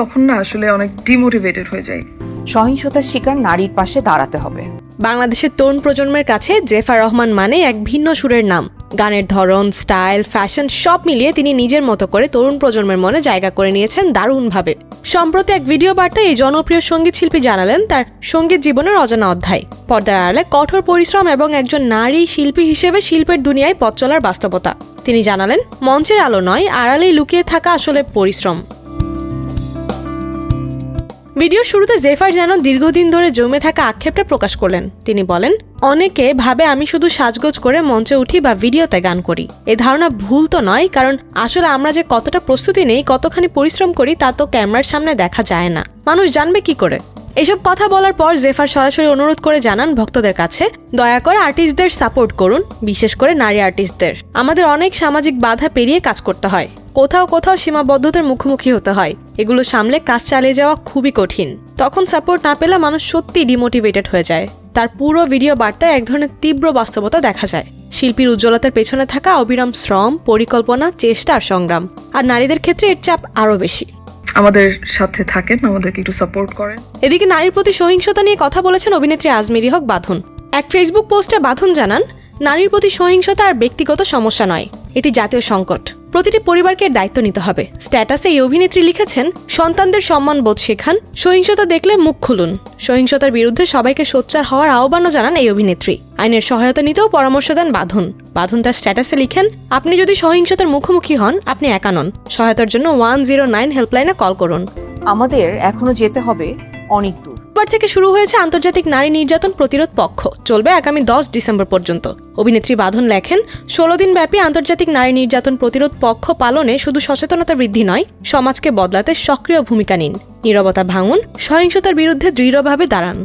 তখন না আসলে অনেক ডিমোটিভেটেড হয়ে যাই। সহিংসতার শিকার নারীর পাশে দাঁড়াতে হবে। বাংলাদেশের তরুণ প্রজন্মের কাছে জেফার রহমান মানে এক ভিন্ন সুরের নাম। গানের ধরন স্টাইল ফ্যাশন সব মিলিয়ে তিনি নিজের মতো করে তরুণ প্রজন্মের মনে জায়গা করে নিয়েছেন দারুণভাবে। সম্প্রতি এক ভিডিও বার্তায় এই জনপ্রিয় সংগীত শিল্পী জানালেন তার সংগীত জীবনের অজানা অধ্যায়। পর্দার আড়ালে কঠোর পরিশ্রম এবং একজন নারী শিল্পী হিসেবে শিল্পের দুনিয়ায় পথ চলার বাস্তবতা। তিনি জানালেন মঞ্চের আলো নয় আড়ালেই লুকিয়ে থাকা আসলে পরিশ্রম। ভিডিওর শুরুতে জেফার যেন দীর্ঘদিন ধরে জমে থাকা আক্ষেপটা প্রকাশ করলেন। তিনি বলেন, অনেকে ভাবে আমি শুধু সাজগোজ করে মঞ্চে উঠি বা ভিডিওতে গান করি। এ ধারণা ভুল তো নয়, কারণ আসলে আমরা যে কতটা প্রস্তুতি নেই, কতখানি পরিশ্রম করি, তা তো ক্যামেরার সামনে দেখা যায় না। মানুষ জানবে কি করে? এসব কথা বলার পর জেফার সরাসরি অনুরোধ করে জানান ভক্তদের কাছে, দয়া করে আর্টিস্টদের সাপোর্ট করুন, বিশেষ করে নারী আর্টিস্টদের। আমাদের অনেক সামাজিক বাধা পেরিয়ে কাজ করতে হয়। কোথাও কোথাও সীমাবদ্ধতার মুখোমুখি হতে হয়। এগুলো সামলে কাজ চালিয়ে যাওয়া খুবই কঠিন। তখন সাপোর্ট না পেলে মানুষ সত্যি ডিমোটিভেটেড হয়ে যায়। তার পুরো ভিডিও বার্তায় এক ধরনের তীব্র বাস্তবতা দেখা যায়। শিল্পীর উজ্জ্বলতার পেছনে থাকা অবিরাম শ্রম পরিকল্পনা চেষ্টা আর সংগ্রাম। আর নারীদের ক্ষেত্রে এর চাপ আরও বেশি। আমাদের সাথে থাকেন আমাদেরকে একটু সাপোর্ট করেন। এদিকে নারীর প্রতি সহিংসতা নিয়ে কথা বলেছেন অভিনেত্রী আজমেরি হক বাঁধন। এক ফেসবুক পোস্টে বাঁধন জানান নারীর প্রতি সহিংসতা আর ব্যক্তিগত সমস্যা নয় এটি জাতীয় সংকট। প্রতিটি পরিবারকে দায়িত্ব নিতে হবে। স্ট্যাটাসে এই অভিনেত্রী লিখেছেন, সন্তানদের সম্মান বোধ শেখান, সহিংসতা দেখলে মুখ খুলুন। সহিংসতার বিরুদ্ধে সবাইকে সোচ্চার হওয়ার আহ্বানও জানান এই অভিনেত্রী। আইনের সহায়তা নিতেও পরামর্শ দেন বাঁধন। বাঁধন তার স্ট্যাটাসে লিখেন, আপনি যদি সহিংসতার মুখোমুখি হন, আপনি একা নন। সহায়তার জন্য ওয়ান জিরো নাইন হেল্পলাইনে কল করুন। আমাদের এখনও যেতে হবে অনেক দূর। বুধবার থেকে শুরু হয়েছে আন্তর্জাতিক নারী নির্যাতন প্রতিরোধ পক্ষ। চলবে আগামী দশ ডিসেম্বর পর্যন্ত। অভিনেত্রী বাঁধন লেখেন, ষোলো দিন ব্যাপী আন্তর্জাতিক নারী নির্যাতন প্রতিরোধ পক্ষ পালনে শুধু সচেতনতা বৃদ্ধি নয়, সমাজকে বদলাতে সক্রিয় ভূমিকা নিন। নিরবতা ভাঙুন, সহিংসতার বিরুদ্ধে দৃঢ়ভাবে দাঁড়ান।